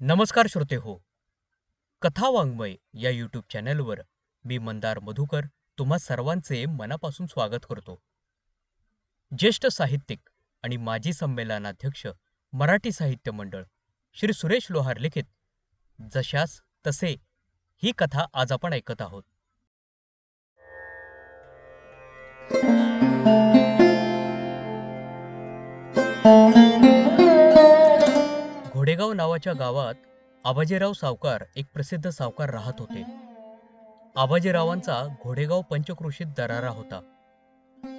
नमस्कार श्रोते हो. कथा वाङ्मय या यूट्यूब चॅनलवर मी मंदार मधुकर तुम्हा सर्वांचे मनापासून स्वागत करतो. ज्येष्ठ साहित्यिक आणि माजी संमेलनाध्यक्ष मराठी साहित्य मंडळ श्री सुरेश लोहार लिखित जशास तसे ही कथा आज आपण ऐकत आहोत. घोडेगाव नावाच्या गावात आबाजीराव सावकार एक प्रसिद्ध सावकार राहत होते. आबाजीरावांचा घोडेगाव पंचक्रोशीत दरारा होता.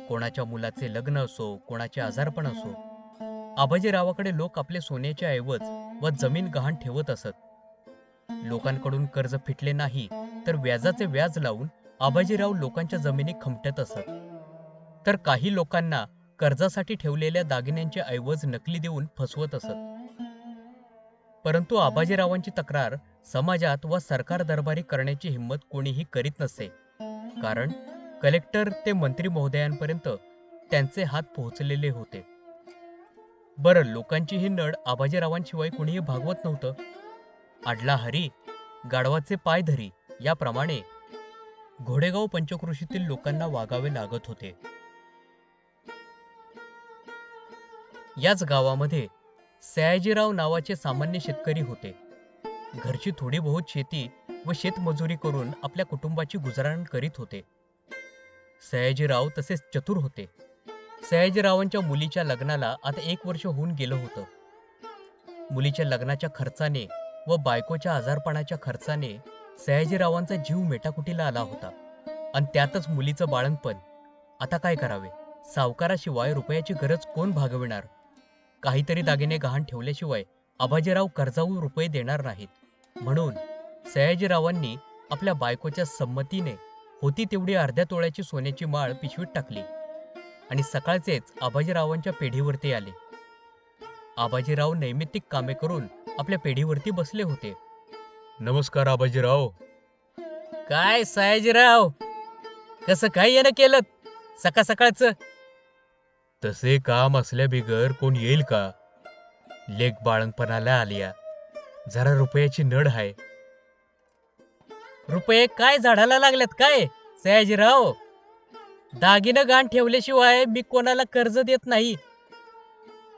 कोणाच्या मुलाचे लग्न असो कोणाचे आजारपण असो आबाजीरावाकडे लोक आपले सोन्याचे ऐवज व जमीन गहाण ठेवत असत. लोकांकडून कर्ज फिटले नाही तर व्याजाचे व्याज लावून आबाजीराव लोकांच्या जमिनी खमटत असत. तर काही लोकांना कर्जासाठी ठेवलेल्या दागिन्यांचे ऐवज नकली देऊन फसवत असत. परंतु आबाजीरावांची तक्रार समाजात व सरकार दरबारी करण्याची हिंमत कोणीही करीत नसे. कारण कलेक्टर ते मंत्री महोदयांपर्यंत त्यांचे हात पोहोचलेले होते. बरं लोकांची ही नड आबाजीरावांशिवाय कुणीही भागवत नव्हतं. आडला हरी गाढवाचे पाय धरी याप्रमाणे घोडेगाव पंचकृषीतील लोकांना वागावे लागत होते. याच गावामध्ये सयाजीराव नावाचे सामान्य शेतकरी होते. घरची थोडी बहुत शेती व शेतमजुरी करून आपल्या कुटुंबाची गुजराण करीत होते. सयाजीराव तसेच चतुर होते. सयाजीरावांच्या मुलीच्या लग्नाला आता एक वर्ष होऊन गेलं होतं. मुलीच्या लग्नाच्या खर्चाने व बायकोच्या आजारपणाच्या खर्चाने सयाजीरावांचा जीव मेटाकुटीला आला होता. आणि त्यातच मुलीचं बाळणपण आता काय करावे? सावकाराशिवाय रुपयाची गरज कोण भागविणार? काहीतरी दागिने गहाण ठेवल्याशिवाय आबाजीराव कर्जाऊ रुपये देणार नाहीत. म्हणून सयाजीरावांनी आपल्या बायकोच्या संमतीने होती तेवढी अर्ध्या तोळ्याची सोन्याची माळ पिशवीत टाकली आणि सकाळचेच आबाजीरावांच्या पेढीवरती आले. आबाजीराव नैमित्तिक कामे करून आपल्या पेढीवरती बसले होते. नमस्कार आबाजीराव काय सयाजीराव? कसं काय येणं केलं? सकाळ सकाळचं तसे काम असल्या बिगर कोण येईल का? लेख बाळंगपणाला आलिया. जरा रुपयाची नड आहे रुपये काय झाडाला लागल्यात काय? सयाजीराव? दागिनं गाण ठेवल्याशिवाय मी कोणाला कर्ज देत नाही.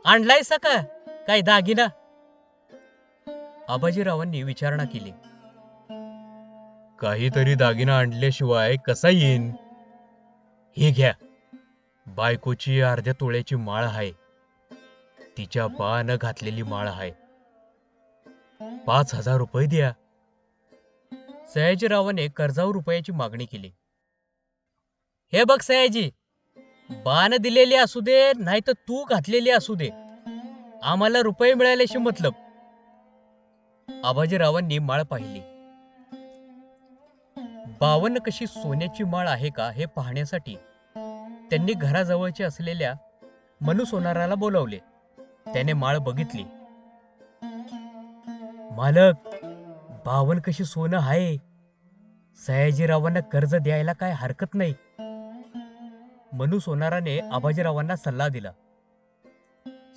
आणलाय का? काय दागिना? आबाजीरावांनी विचारणा केली. काहीतरी दागिना आणल्याशिवाय कसा येईन? हे घ्या. बायकोची अर्ध्या तोळ्याची माळ आहे. तिच्या बानं घातलेली माळ आहे. पाच हजार रुपये द्या. सयाजीरावाने कर्जावर रुपयाची मागणी केली. हे बघ सयाजी बाण दिलेली असू दे नाही तर तू घातलेली असू दे. आम्हाला रुपये मिळाल्याशी मतलब. आबाजीरावांनी माळ पाहिली. बावन्न कशी सोन्याची माळ आहे का हे पाहण्यासाठी त्यांनी घराजवळचे असलेल्या मनु सोनाराला बोलावले. त्याने माळ बघितली. मालक बावन कशी सोनं आहे सयाजीरावांना कर्ज द्यायला काय हरकत नाही? मनु सोनाराने आबाजीरावांना सल्ला दिला.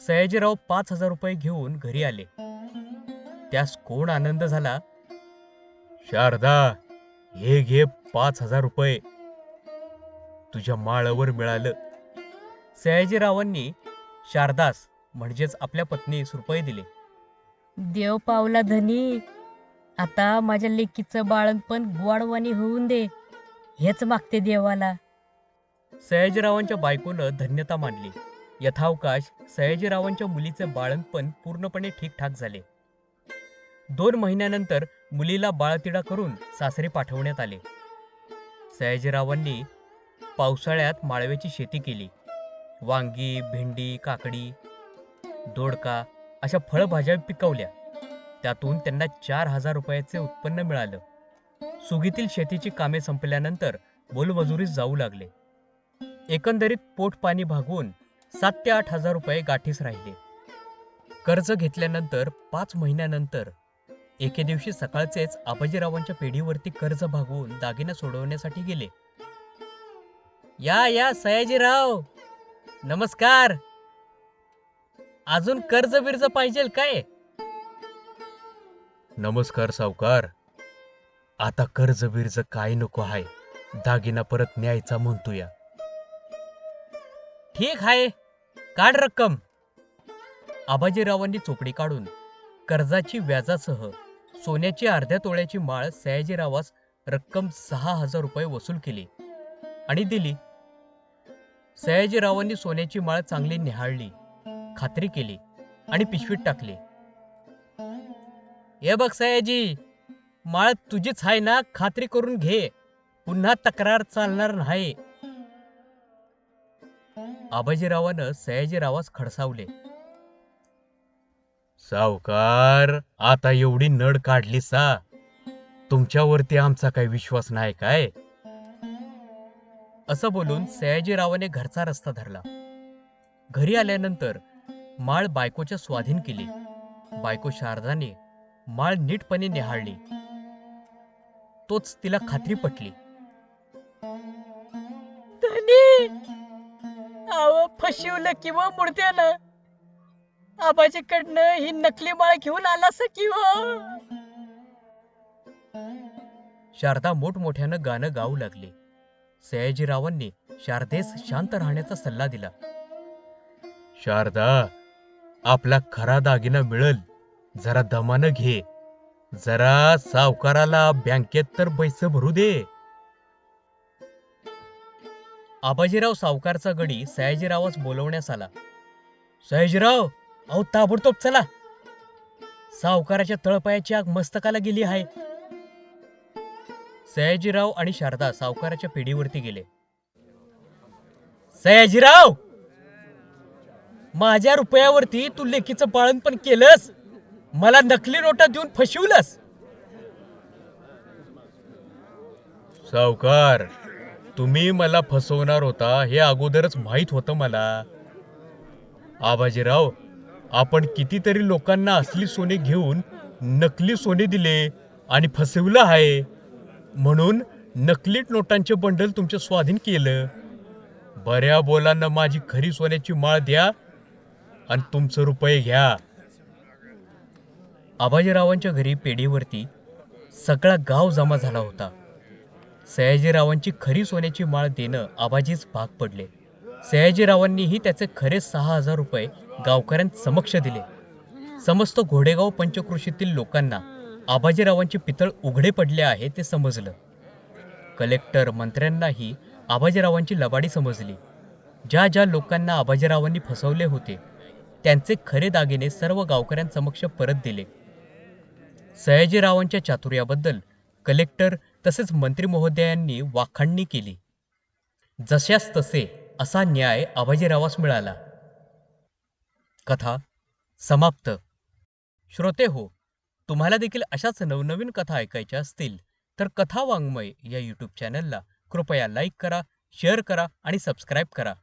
सयाजीराव पाच हजार रुपये घेऊन घरी आले. त्यास कोण आनंद झाला? शारदा हे घे पाच हजार रुपये. तुझ्या माळावर मिळालं. सयाजीरावांनी शारदास म्हणजेच आपल्या पत्नीस रुपये दिले. देव पावला धनी आता माझ्या लेकीचं बाळणपण गोडवाणी होऊन दे हेच मागते देवाला. सयाजीरावांच्या बायकोनं धन्यता मानली. यथावकाश सयाजीरावांच्या मुलीचे बाळणपण पूर्णपणे ठीकठाक झाले. दोन महिन्यानंतर मुलीला बाळतिडा करून सासरी पाठवण्यात आले. सयाजीरावांनी पावसाळ्यात माळव्याची शेती केली. वांगी भेंडी काकडी दोडका अशा फळभाज्या पिकवल्या. त्यातून त्यांना चार हजार रुपयाचे उत्पन्न मिळालं. सुगीतील शेतीची कामे संपल्यानंतर बोलमजुरीस जाऊ लागले. एकंदरीत पोट पाणी भागवून सात ते आठ हजार रुपये गाठीस राहिले. कर्ज घेतल्यानंतर पाच महिन्यानंतर एके दिवशी सकाळचेच आबाजीरावांच्या पेढीवरती कर्ज भागवून दागिना सोडवण्यासाठी गेले. या या सयाजीराव. नमस्कार. अजून कर्ज बिर्ज पाहिजे काय? नमस्कार सावकार. आता कर्ज बिर्ज काय नको आहे दागिना परत न्यायचा म्हणतो या ठीक आहे काढ रक्कम. आबाजीरावांनी चोपडी काढून कर्जाची व्याजासह सोन्याची अर्ध्या तोळ्याची माळ सयाजीरावास रक्कम सहा हजार रुपये वसूल केली आणि दिली. सयाजीरावांनी सोन्याची माळ चांगली निहाळली खात्री केली आणि पिशवीत टाकली. हे बघ सयाजी माळ तुझीच आहे ना खात्री करून घे पुन्हा तक्रार चालणार नाही. आबाजीरावानं सयाजीरावास खडसावले. सावकार आता एवढी नड काढली सा तुमच्यावरती आमचा काही विश्वास नाही काय? असं बोलून सयाजीरावाने घरचा रस्ता धरला. घरी आल्यानंतर माळ बायकोच्या स्वाधीन केली. बायको शारदाने माळ नीटपणे निहाळली. तोच तिला खात्री पटली. फशिवलं किंवा मुडत्यानं आबाजीकडनं ही नकली माळ घेऊन आलास किंवा शारदा मोठमोठ्यानं गाणं गाऊ लागली. सयाजीरावांनी शारदेस शांत राहण्याचा सल्ला दिला. शारदा आपला खरा दागिना मिळल. जरा दमानं घे. जरा सावकाराला बँकेत तर पैसे भरू दे. आबाजीराव सावकारचा गडी सयाजीरावास बोलवण्यास आला. सयाजीराव अहो ताबडतोब चला. सावकाराच्या तळपायाची आग मस्तकाला गेली आहे. सयाजीराव आणि शारदा सावकाराच्या पिढीवरती गेले. सयाजीराव! माझ्या रुपयावरती तू लेखीचं पाळण पण केलंस? मला नकली नोटा देऊन फसवलंस? सावकार तुम्ही मला फसवणार होता हे अगोदरच माहीत होतं मला. आबाजीराव आपण कितीतरी लोकांना असली सोने घेऊन नकली सोने दिले आणि फसवलं आहे. म्हणून नकलीट नोटांचे बंडल तुमचे स्वाधीन केलं. बऱ्या बोलांना माझी खरी सोन्याची माळ द्या आणि तुमचं रुपये घ्या. आबाजीरावांच्या घरी पेढीवरती सगळा गाव जमा झाला होता. सयाजीरावांची खरी सोन्याची माळ देणं आबाजीच भाग पडले. सयाजीरावांनीही त्याचे खरे सहा हजार रुपये गावकऱ्यांसमक्ष दिले. समस्त घोडेगाव पंचकृषीतील लोकांना आबाजीरावांचे पितळ उघडे पडले आहे ते समजलं. कलेक्टर मंत्र्यांनाही आबाजीरावांची लबाडी समजली. ज्या ज्या लोकांना आबाजीरावांनी फसवले होते त्यांचे खरे दागिने सर्व गावकऱ्यांसमक्ष परत दिले. सयाजीरावांच्या चातुर्याबद्दल कलेक्टर तसेच मंत्री महोदयांनी वाखाणणी केली. जशास तसे असा न्याय आबाजीरावास मिळाला. कथा समाप्त. श्रोते हो तुम्हाला देखील अशाच नवनवीन कथा ऐकायच्या असतील तर कथा वाङ्मय या यूट्यूब चॅनलला कृपया लाईक करा शेअर करा आणि सबस्क्राईब करा.